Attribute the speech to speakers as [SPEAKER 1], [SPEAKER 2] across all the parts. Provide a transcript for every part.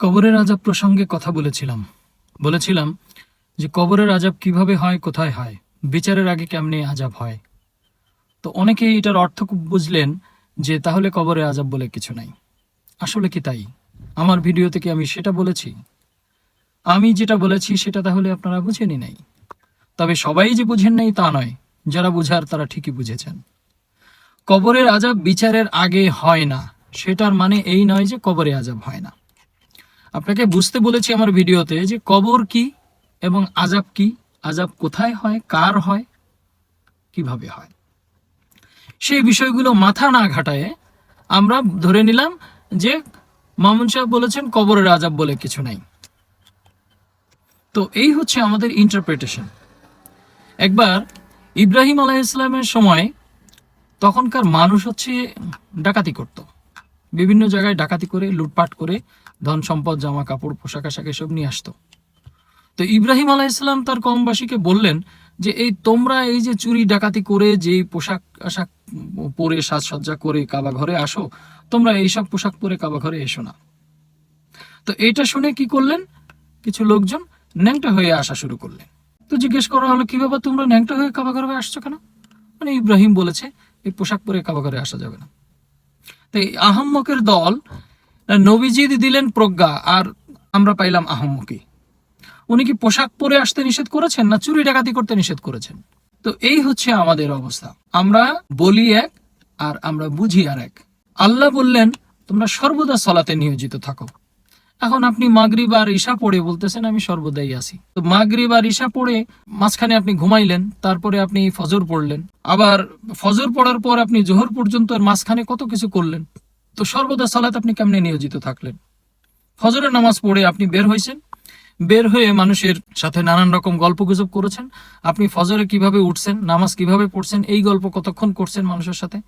[SPEAKER 1] কবরের আজাব প্রসঙ্গে কথা বলেছিলাম। বলেছিলাম যে কবরের আজাব কীভাবে হয়, কোথায় হয়? বিচারের আগে কেমনে আজাব হয়? তো অনেকেই এটার অর্থ বুঝলেন যে, তাহলে কবরে আজাব বলে কিছু নাই। আসলে কি তাই? আমার ভিডিও থেকে আমি সেটা বলেছি? আমি যেটা বলেছি, সেটা তাহলে আপনারা বুঝেনি নাই। তবে সবাই যে বুঝেন নাই তা নয়, যারা বুঝার তারা ঠিকই বুঝেছেন। কবরের আজাব বিচারের আগে হয় না, সেটার মানে এই নয় যে, কবরে আজাব হয় না। আপনাকে বুঝতে বলেছি আমার ভিডিওতে যে কবর কি এবং আজাব কি আজাব কোথায় হয়, কার হয়, কীভাবে হয়। সেই বিষয়গুলো মাথা না ঘাটায় আমরা ধরে নিলাম যে মামুন সাহেব বলেছেন কবরের আজাব বলে কিছু নাই। তো এই হচ্ছে আমাদের ইন্টারপ্রিটেশন একবার ইব্রাহিম আলাহ ইসলামের সময় তখনকার মানুষ হচ্ছে ডাকাতি করত। বিভিন্ন জায়গায় ডাকাতি করে, লুটপাট করে ধন সম্পদ, জামা কাপড়, পোশাক আশাক এসব নিয়ে আসতো। তো ইব্রাহিম আলাইহিসলাম তার কমবাসীকে বললেন যে, এই তোমরা এই যে চুরি, ডাকাতি করে যে পোশাক আশাক পরে সাজসজ্জা করে কাবা ঘরে আসো, তোমরা এইসব পোশাক পরে কাবা ঘরে এসো না। তো এটা শুনে কি করলেন? কিছু লোকজন ন্যাংটা হয়ে আসা শুরু করলেন। তো জিজ্ঞেস করা হলো, কি বাবা তোমরা ন্যাংটা হয়ে কাবা ঘরে আসছো কেন? মানে ইব্রাহিম বলেছে, এই পোশাক পরে কাবা ঘরে আসা যাবে না। তো এই আহম্মকের দল নবীজিদ দিলেন প্রজ্ঞা, আর আমরা পাইলাম আহম্মকি। উনি কি পোশাক পরে আসতে নিষেধ করেছেন না চুরি ডাকাতি করতে নিষেধ করেছেন? তো এই হচ্ছে আমাদের অবস্থা। আমরা বলি এক, আর আমরা বুঝি আর এক। আল্লাহ বললেন, তোমরা সর্বদা সলাতে নিয়োজিত থাকো। এখন আপনি মাগরিব আর ঈশা পড়ে বলতেছেন, আমি সর্বদাই আছি। তো মাগরিব আর ঈশা পড়ে মাঝখানে আপনি ঘুমাইলেন, তারপরে আপনি ফজর পড়লেন। আবার ফজর পড়ার পর আপনি জোহর পর্যন্ত মাঝখানে কত কিছু করলেন? তো সর্বদা সালাত আপনি কেমনে নিয়োজিত থাকলেন? ফজরের নামাজ পড়ে আপনি বের হয়েছেন, বের হয়ে মানুষের সাথে নানান রকম গল্প গুজব করেছেন, আপনি ফজরে কীভাবে উঠছেন, নামাজ কীভাবে পড়ছেন, এই গল্প কতক্ষণ করছেন মানুষের সাথে?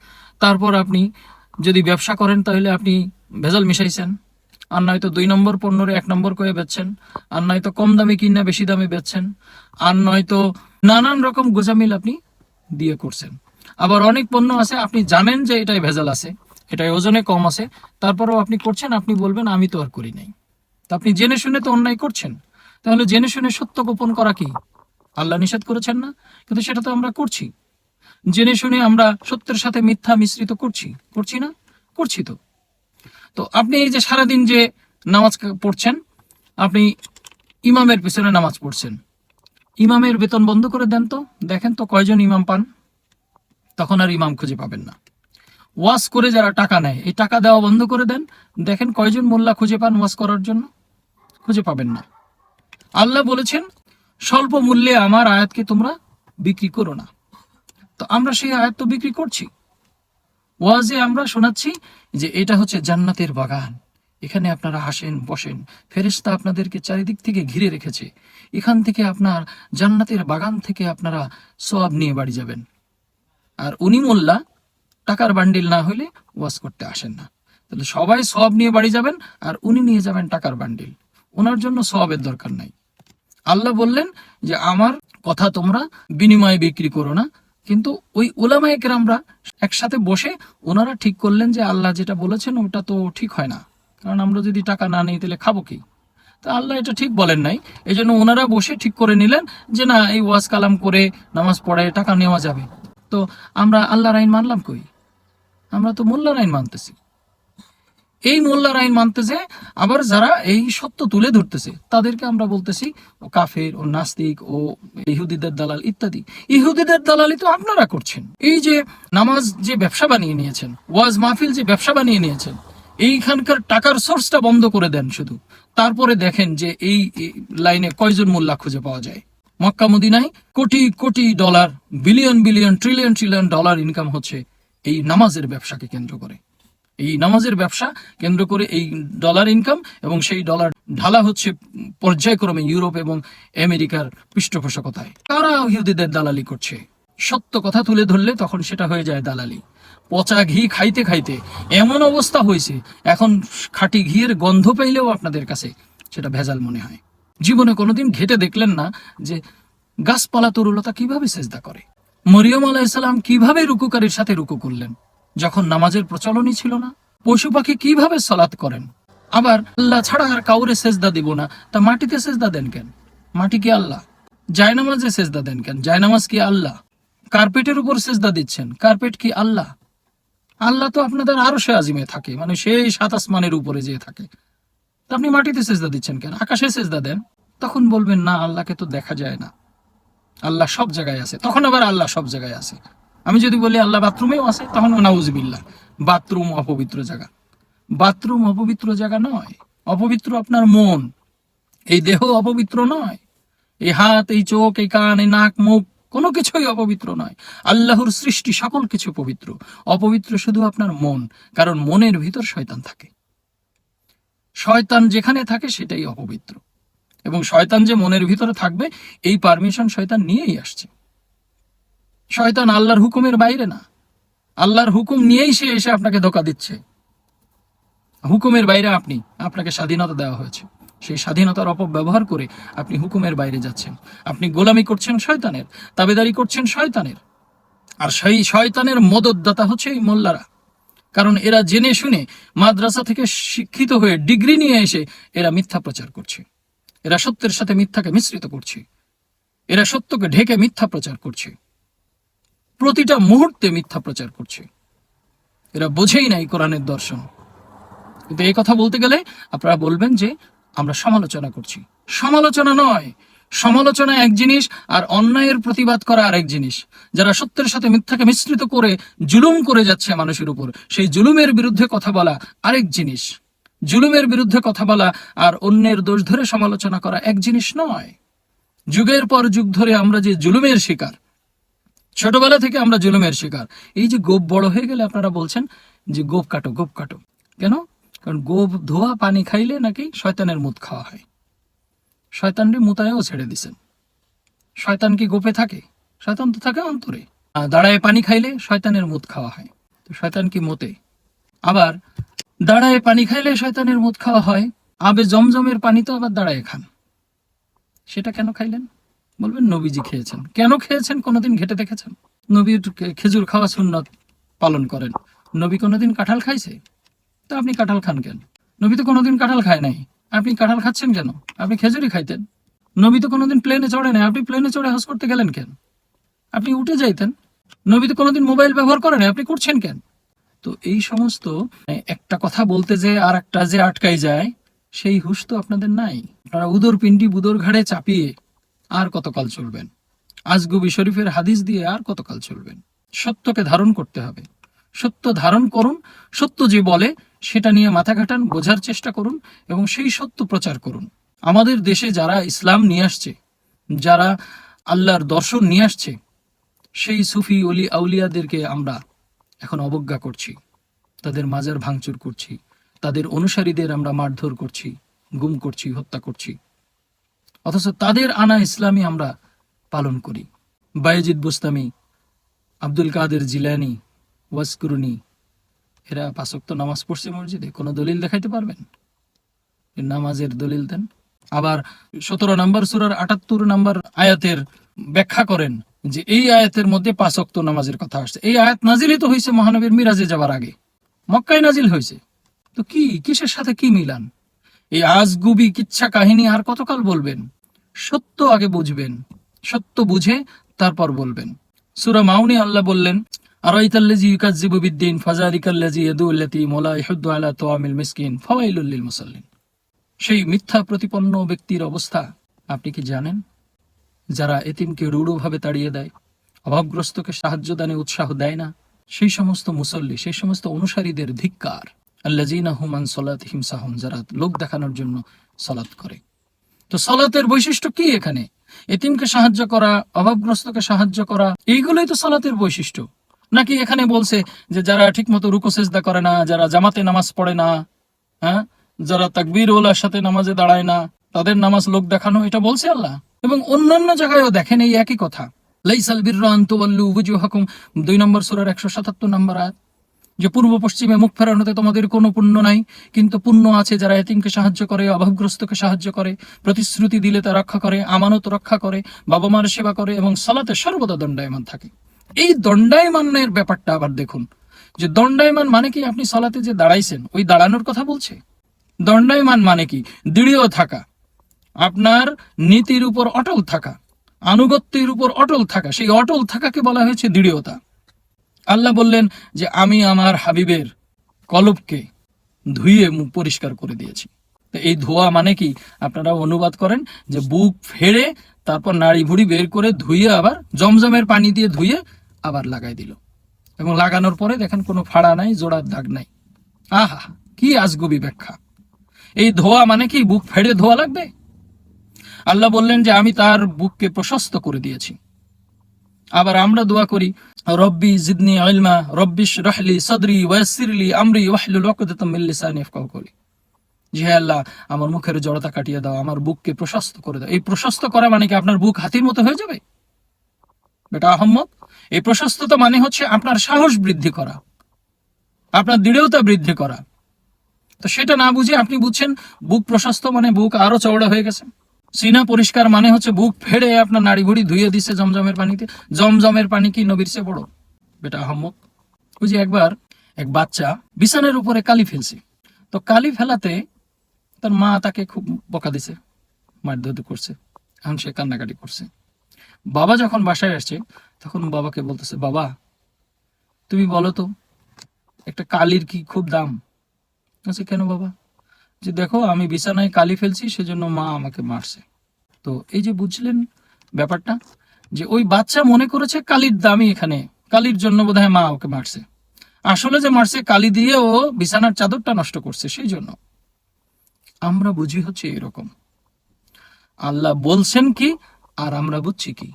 [SPEAKER 1] তারপর আপনি যদি ব্যবসা করেন, তাহলে আপনি ভেজাল মিশাইছেন, আর নয়তো দুই নম্বর পণ্যরে এক নম্বর করে বেচছেন, আর নয়তো কম দামে কিনা বেশি দামে বেচছেন, আর নয়তো নানান রকম গোজামিল আপনি দিয়ে করছেন। আবার অনেক পণ্য আছে, আপনি জানেন যে এটাই ভেজাল আছে এটাই ওজনে কম আছে। তারপরেও আপনি করছেন, আপনি বলবেন, আমি তো আর করি নাই। তা আপনি জেনে শুনে তো অন্যায় করছেন। তাহলে জেনে শুনে সত্য গোপন করা কি? আল্লাহ নিষেধ করেছেন না? কিন্তু সেটা তো আমরা করছি। জেনে শুনে আমরা সত্যের সাথে মিথ্যা মিশ্রিত করছি। করছি না? করছি তো। তো আপনি এই যে সারাদিন যে নামাজ পড়ছেন, আপনি ইমামের পেছনে নামাজ পড়ছেন। ইমামের বেতন বন্ধ করে দেন তো। দেখেন তো কয়জন ইমাম পান। তখন আর ইমাম খুঁজে পাবেন না। ওয়াজ করে যারা টাকা নেয়, এই টাকা দেওয়া বন্ধ করে দেন। দেখেন কয়জন মোল্লা খুঁজে পান ওয়াশ করার জন্য? খুঁজে পাবেন না। আল্লাহ বলেছেন, স্বল্প মূল্যে আমার আয়াতকে তোমরা বিক্রি করো না। তো আমরা সেই আয়াত তো বিক্রি করছি। ওয়াজে আমরা শোনাচ্ছি যে এটা হচ্ছে জান্নাতের বাগান। এখানে আপনারা হাসেন, বসেন। ফেরেশতা আপনাদেরকে চারিদিক থেকে ঘিরে রেখেছে। এখান থেকে আপনার জান্নাতের বাগান থেকে আপনারা সব নিয়ে বাড়ি যাবেন। আর উনি মোল্লা টাকার বান্ডিল না হলে ওয়াজ করতে আসেন না। তাহলে সবাই সব নিয়ে বাড়ি যাবেন আর উনি নিয়ে যাবেন টাকার বান্ডিল। ওনার জন্য সবের দরকার নাই। আল্লাহ বললেন যে, আমার কথা তোমরা বিনিময়ে বিক্রি করো না। কিন্তু ওই ওলামায়ে কেরামরা একসাথে বসে ওনারা ঠিক করলেন যে, আল্লাহ যেটা বলেছেন ওটা তো ঠিক হয় না। কারণ আমরা যদি টাকা না নিই তাহলে খাব কি? তা আল্লাহ এটা ঠিক বলেন নাই। এই জন্য ওনারা বসে ঠিক করে নিলেন যে, না, এই ওয়াজ কালাম করে নামাজ পড়ে টাকা নেওয়া যাবে। তো আমরা আল্লাহর আইন মানলাম কই? আমরা তো মোল্লার আইন মানতেছি। এই মোল্লার আইন মানতেছে আবার যারা এই সত্য তুলে ধরতেছে, তাদেরকে আমরা বলতেছি ও কাফের ও নাস্তিক ও ইহুদিদের দালাল ইত্যাদি। ইহুদিদের দালালি তো আপনারা করছেন। এই যে নামাজ যে ব্যবসা বানিয়ে নিয়েছেন, ওয়াজ মাহফিল যে ব্যবসা বানিয়ে নিয়েছেন, এইখানকার টাকার সোর্সটা বন্ধ করে দেন শুধু। তারপরে দেখেন যে এই লাইনে কয়জন মোল্লা খুঁজে পাওয়া যায়। মক্কা মদিনায় crore crore dollar, billion billion, trillion trillion dollar income হচ্ছে এই নামাজের ব্যবসাকে কেন্দ্র করে। এই নামাজের ব্যবসা কেন্দ্র করে এই ডলার ইনকাম এবং সেই ডলার ঢালা হচ্ছে পর্যায়ক্রমে ইউরোপ এবং আমেরিকার পৃষ্ঠপোষকতায়। তারা ইহুদিদের দালালি করছে। সত্য কথা তুলে ধরলে তখন সেটা হয়ে যায় দালালি। পচা ঘি খাইতে খাইতে এমন অবস্থা হয়েছে, এখন খাঁটি ঘিয়ের গন্ধ পাইলেও আপনাদের কাছে সেটা ভেজাল মনে হয়। জীবনে কোনোদিন ঘেটে দেখলেন না যে গাছপালা তরুলতা কীভাবে সেজদা করে। মরিয়ম আলাইসাল্লাম কীভাবে রুকুকারীর সাথে রুকু করলেন? যখন নামাজের প্রচলনই ছিল না, পশু পাখি কীভাবে সলাৎ করেন? আবার আল্লাহ ছাড়া আর কাউরে সেজদা দিব না, তা মাটিতে সেজদা দেন কেন? মাটি কি আল্লাহ? জায়নামাজে সেজদা দেন কেন? জায়নামাজ কি আল্লাহ? কার্পেটের উপর সেজদা দিচ্ছেন, কার্পেট কি আল্লাহ? আল্লাহ তো আপনাদের আরও সে আজিমে থাকে মানে সেই সাত আসমানের উপরে যেয়ে থাকে। তা আপনি মাটিতে সেজদা দিচ্ছেন কেন? আকাশে সেজদা দেন? তখন বলবেন, না, আল্লাহকে তো দেখা যায় না। আল্লাহ সব জায়গায় আছে। তখন আবার আল্লাহ সব জায়গায় আছে। আমি যদি বলি আল্লাহ বাথরুমেও আছে, তখন নাউজবিল্লাহ। বাথরুম অপবিত্র জায়গা। বাথরুম অপবিত্র জায়গা নয়। অপবিত্র আপনার মন। এই দেহ অপবিত্র নয়। এই হাত, এই চোখ, এই কান, এই নাক, মুখ, কোনো কিছুই অপবিত্র নয়। আল্লাহর সৃষ্টি সকল কিছু পবিত্র। অপবিত্র শুধু আপনার মন, কারণ মনের ভিতর শয়তান থাকে। শয়তান যেখানে থাকে সেটাই অপবিত্র। এবং শয়তান যে মনের ভিতরে থাকবে, এই পারমিশন শয়তান নিয়েই আসছে। শয়তান আল্লাহর হুকুমের বাইরে না। আল্লাহর হুকুম নিয়েই সে এসে আপনাকে ধোকা দিচ্ছে। হুকুমের বাইরে আপনি, আপনাকে স্বাধীনতা দেওয়া হয়েছে। সেই স্বাধীনতার অপব্যবহার করে আপনি হুকুমের বাইরে যাচ্ছেন। আপনি গোলামি করছেন শয়তানের, তাবেদারি করছেন শয়তানের। আর সেই শয়তানের মদতদাতা হচ্ছে এই মোল্লারা। কারণ এরা জেনে শুনে মাদ্রাসা থেকে শিক্ষিত হয়ে ডিগ্রি নিয়ে এসে এরা মিথ্যা প্রচার করছে। এরা সত্যের সাথে মিথ্যাকে মিশ্রিত করছে। এরা সত্যকে ঢেকে মিথ্যা প্রচার করছে। প্রতিটা মুহূর্তে মিথ্যা প্রচার করছে। এরা বোঝেই নাই কোরআনের দর্শন। কিন্তু এই কথা বলতে গেলে আপনারা বলবেন যে আমরা সমালোচনা করছি। সমালোচনা নয়। সমালোচনা এক জিনিস আর অন্যায়ের প্রতিবাদ করা আরেক জিনিস। যারা সত্যের সাথে মিথ্যাকে মিশ্রিত করে জুলুম করে যাচ্ছে মানুষের উপর, সেই জুলুমের বিরুদ্ধে কথা বলা আরেক জিনিস। জুলুমের বিরুদ্ধে কথা বলা আর অন্যের দোষ ধরে সমালোচনা করা এক জিনিস নয়। যুগের পর যুগ ধরে আমরা যে জুলুমের শিকার, ছোটবেলা থেকে আমরা জুলুমের শিকার। এই যে গোপ বড় হয়ে গেলে আপনারা বলছেন যে গোপ কাটো গোপ কাটো। কেন? কারণ গোপ ধোয়া, পানি খাইলে নাকি শয়তানের মুত খাওয়া হয়। শয়তানরে মুতায়ও ছেড়ে দিছেন। শয়তান কি গোপে থাকে? শয়তান তো থাকে অন্তরে। দাঁড়ায় পানি খাইলে শয়তানের মুত খাওয়া হয়। তো শয়তান কি মতে? আবার দাঁড়ায় পানি খাইলে শয়তানের মুত খাওয়া হয়, আবে জমজমের পানি তো আবার দাঁড়ায় খান। সেটা কেন খাইলেন? বলবেন, নবীজি খেয়েছেন। কেন খেয়েছেন? কোনোদিন ঘেটে দেখেছেন? নবীর খে- খেজুর খাওয়া সুন্নত পালন করেন। নবী কোনোদিন কাঁঠাল খাইছে? তো আপনি কাঁঠাল খান কেন? নবী তো কোনোদিন কাঁঠাল খায় নাই। আপনি কাঁঠাল খাচ্ছেন কেন? আপনি খেজুরি খাইতেন। নবী তো কোনোদিন প্লেনে চড়ে নাই। আপনি প্লেনে চড়ে হজ করতে গেলেন কেন? আপনি উঠে যাইতেন। নবী তো কোনোদিন মোবাইল ব্যবহার করেন আপনি করছেন কেন? তো এই সমস্ত একটা কথা বলতে যে আর একটা যে আটকাই যায়, সেই হুশ তো আপনাদের নাই। আপনারা উদর পিণ্ডি বুদর ঘাড়ে চাপিয়ে আর কতকাল চলবেন? আজগুবি শরীফের হাদিস দিয়ে আর কতকাল চলবেন? সত্যকে ধারণ করতে হবে। সত্য ধারণ করুন, সত্য যে বলে সেটা নিয়ে মাথা ঘাটান, বোঝার চেষ্টা করুন এবং সেই সত্য প্রচার করুন। আমাদের দেশে যারা ইসলাম নিয়ে আসছে, যারা আল্লাহর দর্শন নিয়ে আসছে, সেই সুফি অলি আউলিয়াদেরকে আমরা এখন অবজ্ঞা করছি। তাদের মাজার ভাঙচুর করছি। তাদের অনুসারীদের আমরা মারধর করছি, গুম করছি, হত্যা করছি। অথচ তাদের আনা ইসলামী আমরা পালন করি। বায়েজিদ বুস্তামি, আব্দুল কাদের জিলানি ওয়াসকুরুনি এরা পাঁচক্ত নামাজ পড়ছে মসজিদে, কোনো দলিল দেখাইতে পারবেন? নামাজের দলিল দেন। আবার সতেরো নম্বর সুরার আটাত্তর নম্বর আয়াতের ব্যাখ্যা করেন যে এই আয়াতের মধ্যে পাঁচক্ত নামাজের কথা আসছে। এই আয়াত নাজিলই তো হয়েছে মহানবীর মিরাজে যাবার আগে। মক্কায় নাজিল হয়েছে। তো কি, কিসের সাথে কি মিলান? এই আজগুবি কিচ্ছা কাহিনী আর কতকাল বলবেন? সত্য আগে বুঝবেন, সত্য বুঝে তারপর বলবেন। সুরা মাউনি আল্লাহ বললেন আরাইতাল্লাজি ইউকাজ্জিবু বিদ্দিন ফাজারিকাল্লাজি ইয়াদুল্লাতি মোলা ইহুদ্দু আলা তোয়ামিল মিসকিন, ফাওয়াইলুল লিল মুসাল্লিন। সেই মিথ্যা প্রতিপন্ন ব্যক্তির অবস্থা আপনি কি জানেন? যারা এতিমকে রূঢ়ভাবে তাড়িয়ে দেয়, অভাবগ্রস্তকে সাহায্য দানে উৎসাহ দেয় না, সেই সমস্ত মুসল্লি, সেই সমস্ত অনুসারীদের ধিক্কার। আল্লাজিনা হুমান সলাত হিমসাহম যারা লোক দেখানোর জন্য সলাৎ করে। তো সলাতের বৈশিষ্ট্য কি এখানে? এতিমকে সাহায্য করা, অভাবগ্রস্তকে সাহায্য করা, এইগুলোই তো সলাতের বৈশিষ্ট্য। নাকি এখানে বলছে যে যারা ঠিকমতো রুকু, সেজদা করে না, যারা জামাতে নামাজ পড়ে না হ্যাঁ? যারা তাকবীর ওলার সাথে নামাজে দাঁড়ায় না, তাদের নামাজ লোক দেখানো, এটা বলছে আল্লাহ? এবং অন্যান্য জায়গায়ও দেখেন এই একই কথা। লাইসাল বিররা আন্তওয়াল্লু বুজুহাকুম দুই নম্বর সূরার একশো সাতাত্তর নম্বর আয়াত। যে পূর্ব পশ্চিমে মুখ ফেরানোতে তোমাদের কোনো পুণ্য নাই, কিন্তু পুণ্য আছে যারা এতিমকে সাহায্য করে, অভাবগ্রস্তকে সাহায্য করে, প্রতিশ্রুতি দিলে তা রক্ষা করে, আমানত রক্ষা করে, বাবা মার সেবা করে এবং সালাতে সর্বদা দণ্ডায়মান থাকে। এই দণ্ডায়মানের ব্যাপারটা আবার দেখুন। যে দণ্ডায়মান মানে কি? আপনি সালাতে যে দাঁড়াইছেন, ওই দাঁড়ানোর কথা বলছে? দণ্ডায়মান মানে কি? দৃঢ় থাকা। আপনার নীতির উপর অটল থাকা, আনুগত্যের উপর অটল থাকা, সেই অটল থাকাকে বলা হয়েছে দৃঢ়তা। আল্লাহ বললেন যে, আমি আমার হাবিবের কলবকে ধুয়ে পরিষ্কার করে দিয়েছি। এই ধোয়া মানে কি? আপনারা অনুবাদ করেন যে, বুক ফেড়ে তারপর নাড়ি ভুড়ি বের করে ধুয়ে আবার জমজমের পানি দিয়ে ধুয়ে আবার লাগাই দিল। এবং লাগানোর পরে দেখেন কোনো ফাড়া নাই, জোড়ার দাগ নাই। আহা, কি আজগুবি ব্যাখ্যা। এই ধোয়া মানে কি? বুক ফেড়ে ধোয়া লাগবে? আল্লাহ বললেন যে আমি তার বুককে প্রশস্ত করে দিয়েছি। আবার আমরা দোয়া করি, রব্বি জিদনি ইলমা রব্বিশ রহলি সদরি ওয়াসিরলি আমরি, ওয়াহলুল উকদাতাম মিন লিসানি ইয়াফকাহু কওলি। জি হ্যাঁ আল্লাহ, আমার মুখের জড়তা কাটিয়ে দাও, আমার বুককে প্রশস্ত করে দাও। এই প্রশস্ত করা মানে কি আপনার বুক হাতির মতো হয়ে যাবে? বেটা আহম্মদ, এই প্রশস্ততা মানে হচ্ছে আপনার সাহস বৃদ্ধি করা, আপনার দৃঢ়তা বৃদ্ধি করা। তো সেটা না বুঝে আপনি বুঝছেন, বুক প্রশস্ত মানে বুক আরও চওড়া হয়ে গেছে। সিনা পরিষ্কার মানে হচ্ছে বুক ফেড়ে আপনার নাড়ি ভুড়ি ধুয়ে দিচ্ছে জমজমের পানিতে। জমজমের পানি কি নবীর চেয়ে বড়? বেটা আহম্মদ ওই যে একবার এক বাচ্চা বিছানের উপরে কালি ফেলছে। তো কালি ফেলাতে তার মা তাকে খুব বকা দিছে, মারধর করছে, এখন সে কান্নাকাটি করছে। বাবা যখন বাসায় আসছে, তখন বাবাকে বলতেছে, বাবা, তুমি বলো তো, একটা কালির কি খুব দাম? আচ্ছা কেন বাবা? যে দেখো, আমি বিছানায় কালি ফেলছি, সেজন্য মা আমাকে মারছে। তো এই যে বুঝলেন ব্যাপারটা, যে ওই বাচ্চা মনে করেছে কালির দামই এখানে, কালির জন্য বোধহয় মা ওকে মারছে। আসলে যে মারছে কালি দিয়ে ও বিছানার চাদরটা নষ্ট করছে, সেই জন্য। আমরা বুঝি হচ্ছে এরকম। আল্লাহ বলছেন কি, আর আমরা বুঝছি কি।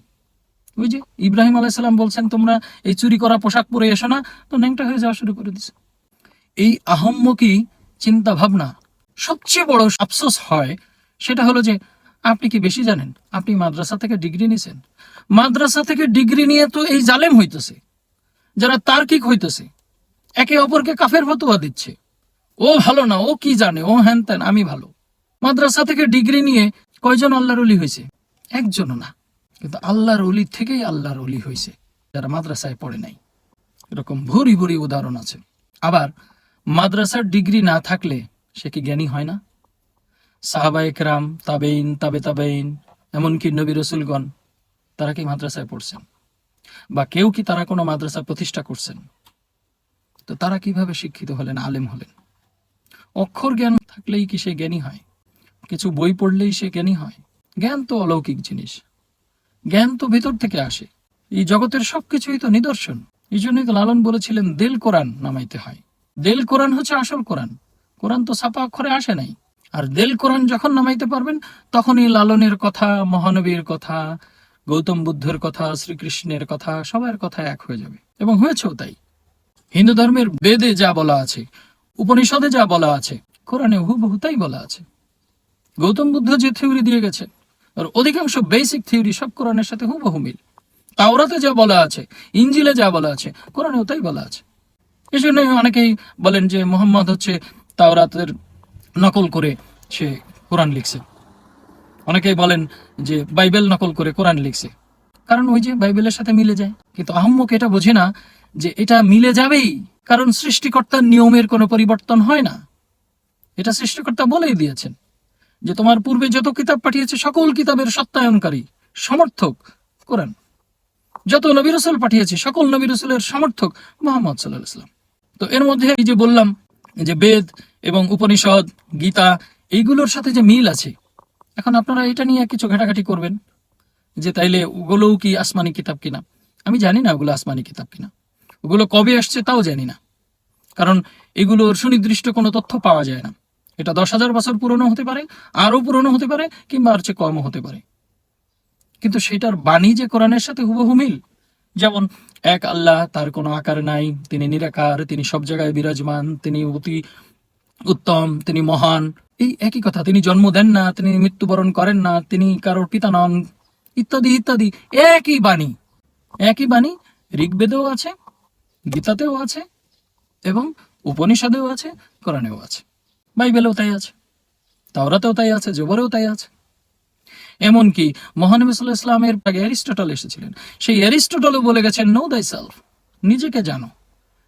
[SPEAKER 1] ওই যে ইব্রাহিম আলাইসাল্লাম বলছেন, তোমরা এই চুরি করা পোশাক পরে এসো না। তো ন্যাংটা হয়ে যাওয়া শুরু করে দিছে। এই আহম্মকি চিন্তা ভাবনা সবচেয়ে বড় আফসোস হয় সেটা হলো যে, আপনি কি বেশি জানেন? আপনি মাদ্রাসা থেকে ডিগ্রি নিছেন? মাদ্রাসা থেকে ডিগ্রি নিয়ে তো এই জালেম হইতেছে, যারা তার্কিক হইতেছে, একে অপরকে কাফের ফতোয়া দিচ্ছে। ও ভালো না, ও কি জানে? ও হ্যান ত্যান, আমি ভালো। মাদ্রাসা থেকে ডিগ্রি নিয়ে কয়জন আল্লাহর অলি হয়েছে একজনও না। কিন্তু আল্লাহর অলি থেকেই আল্লাহর অলি হয়েছে যারা মাদ্রাসায় পড়ে নাই। এরকম ভুরি ভুরি উদাহরণ আছে। আবার মাদ্রাসার ডিগ্রি না থাকলে সে কি জ্ঞানী হয় না? সাহাবা একরাম তাবেইন তাবে তাবেইন এমনকি নবী রসুলগণ, তারা কি মাদ্রাসায় পড়ছেন? বা কেউ কি তারা কোনো মাদ্রাসা প্রতিষ্ঠা করছেন? তো তারা কীভাবে শিক্ষিত হলেন, আলেম হলেন? অক্ষর জ্ঞান থাকলেই কি সে জ্ঞানী হয়? কিছু বই পড়লেই সে জ্ঞানী হয়? জ্ঞান তো অলৌকিক জিনিস। জ্ঞান তো ভিতর থেকে আসে। এই জগতের সবকিছুই তো নিদর্শন। এই জন্যই তো লালন বলেছিলেন, দেল কোরআন নামাইতে হয়। দেল কোরআন হচ্ছে আসল কোরআন। কোরআন তো ছাপা অক্ষরে আসে নাই। আর দেল কোরআন যখন নামাইতে পারবেন, তখনই লালনের কথা, মহানবীর কথা, গৌতম বুদ্ধের কথা, শ্রীকৃষ্ণের কথা, সবার কথা এক হয়ে যাবে। এবং হয়েছেও তাই। হিন্দু ধর্মের বেদে যা বলা আছে, উপনিষদে যা বলা আছে, কোরআনে হুবহু তাই বলা আছে। গৌতম বুদ্ধ যে থিওরি দিয়ে গেছেন, আর অধিকাংশ বেসিক থিওরি সব কোরআনের সাথে হুবহু মিল। তাওরাতে যা বলা আছে, ইঞ্জিলে যা বলা আছে, কোরআনেও তাই বলা আছে। এই জন্য অনেকেই বলেন যে মোহাম্মদ হচ্ছে তাওরাতের নকল করে সে কোরআন লিখছে। অনেকেই বলেন যে বাইবেল নকল করে কোরআন লিখছে। কারণ ওই যে বাইবেলের সাথে মিলে যায়। কিন্তু আহম্মক এটা বোঝে না যে এটা মিলে যাবেই। কারণ সৃষ্টিকর্তার নিয়মের কোনো পরিবর্তন হয় না। এটা সৃষ্টিকর্তা বলেই দিয়েছেন যে তোমার পূর্বে যত কিতাব পাঠিয়েছে, সকল কিতাবের সত্যায়নকারী, সমর্থক কোরআন। যত নবী রসুল পাঠিয়েছে, সকল নবী রসুলের সমর্থক মোহাম্মদ সাল্লাহ ইসলাম তো এর মধ্যে এই যে বললাম যে বেদ এবং উপনিষদ, গীতা, এইগুলোর সাথে যে মিল আছে, এখন আপনারা এটা নিয়ে কিছু ঘাটাঘাটি করবেন যে তাইলে ওগুলোও কি আসমানি কিতাব কিনা? আমি জানি না ওগুলো আসমানি কিতাব কিনা। ওগুলো কবে আসছে তাও জানি না। কারণ এগুলোর সুনির্দিষ্ট কোনো তথ্য পাওয়া যায় না। এটা দশ হাজার বছর পুরনো হতে পারে, আরও পুরনো হতে পারে, কিংবা আর চেয়ে কমও হতে পারে। কিন্তু সেটার বাণী যে কোরআনের সাথে হুবহু মিল যেমন, এক আল্লাহ তার কোনো আকার নাই, তিনি নিরাকার, তিনি সব জায়গায় বিরাজমান, তিনি অতি উত্তম, তিনি মহান। এই একই কথা, তিনি জন্ম দেন না, তিনি মৃত্যুবরণ করেন না, তিনি কারোর পিতা নন, ইত্যাদি ইত্যাদি। একই বাণী একই বাণী ঋগ্বেদেও আছে, গীতাতেও আছে, এবং উপনিষদেও আছে, কোরআনেও আছে। বাইবেলেও তাই আছে, তাওরাতেও তাই আছে, জোবরেও তাই আছে। এমনকি মহানবী ইসলামের আগে অ্যারিস্টটল এসেছিলেন। সেই অ্যারিস্টটলও বলে গেছেন নো দাই সেলফ নিজেকে জানো।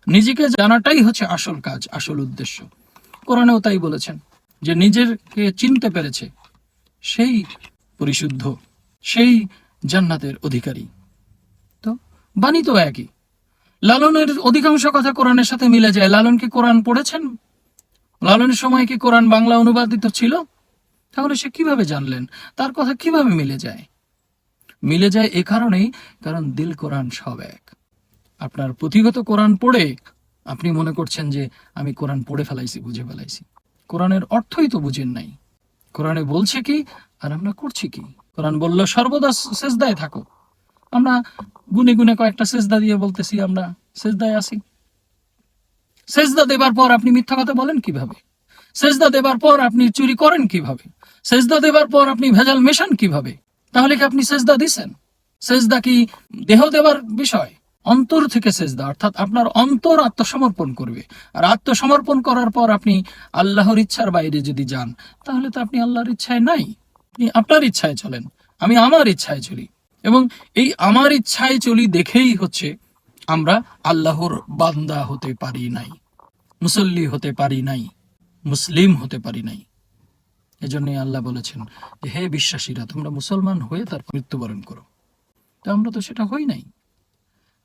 [SPEAKER 1] নিজেকে জানাটাই হচ্ছে আসল কাজ, আসল উদ্দেশ্য। কোরআনেও তাই বলেছেন যে নিজেরকে চিনতে পেরেছে সেই পরিশুদ্ধ, সেই জান্নাতের অধিকারী। তো বাণী তো একই। লালনের অধিকাংশ কথা কোরআনের সাথে মিলে যায়। লালন কি কোরআন পড়েছেন? লালনের সময় কি কোরআন বাংলা অনুবাদিত ছিল? তাহলে সে কীভাবে জানলেন? তার কথা কীভাবে মিলে যায়? মিলে যায় এ কারণেই কারণ দিল কোরআন সব এক। আপনার পুঁথিগত কোরআন পড়ে আপনি মনে করছেন যে আমি কোরআন পড়ে ফেলাইছি, বুঝে ফেলাইছি। কোরআনের অর্থই তো বুঝেন নাই। কোরআনে বলছে কি, আর আমরা করছি কি? কোরআন বলল, সর্বদা সেজদায় থাকো। আমরা গুনে গুনে কয়েকটা সেজদা দিয়ে বলতেছি, আমরা সেজদায় আছি। সেজদা দেবার পর আপনি মিথ্যা কথা বলেন কীভাবে? সেজদা দেবার পর আপনি চুরি করেন কীভাবে? সেজদা দেবার পর আপনি ভেজাল মেশান কীভাবে? তাহলে কি আপনি সেজদা দিছেন? সেজদা কি দেহ দেবার বিষয়? অন্তর থেকে সেজদা, অর্থাৎ আপনার অন্তর আত্মসমর্পণ করবে। আর আত্মসমর্পণ করার পর আপনি আল্লাহর ইচ্ছার বাইরে যদি যান, তাহলে তো আপনি আল্লাহর ইচ্ছায় নাই। আপনি আপনার ইচ্ছায় চলেন, আমি আমার ইচ্ছায় চলি। এবং এই আমার ইচ্ছায় চলি দেখেই হচ্ছে আমরা আল্লাহর বান্দা হতে পারি নাই, মুসল্লি হতে পারি নাই, মুসলিম হতে পারি নাই। এজন্যই আল্লাহ বলেছেন যে, হে বিশ্বাসীরা, তোমরা মুসলমান হয়ে তার মৃত্যুবরণ করো। তো আমরা তো সেটা হই নাই।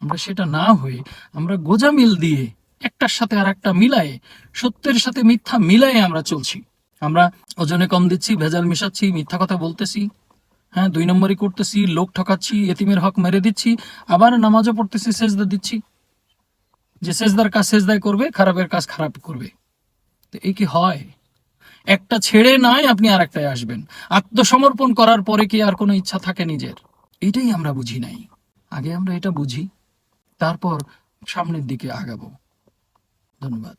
[SPEAKER 1] আমরা সেটা না হয়ে আমরা গোজামিল দিয়ে একটার সাথে আর একটা মিলায়ে, সত্যের সাথে মিথ্যা মিলায়ে আমরা চলছি। আমরা ওজনে কম দিচ্ছি, ভেজাল মিশাচ্ছি, মিথ্যা কথা বলতেছি হ্যাঁ দুই নম্বরই করতেছি, লোক ঠকাচ্ছি, এতিমের হক মেরে দিচ্ছি, আবার নামাজও পড়তেছি, সেজদা দিচ্ছি। যে সেজদার কাজ সেজদায় করবে, খারাপের কাজ খারাপ করবে। তো এই কি হয়? একটা ছেড়ে নয় আপনি আর একটাই আসবেন। আত্মসমর্পণ করার পরে কি আর কোনো ইচ্ছা থাকে নিজের? এটাই আমরা বুঝি নাই। আগে আমরা এটা বুঝি, তারপর সামনের দিকে আগাবো। ধন্যবাদ।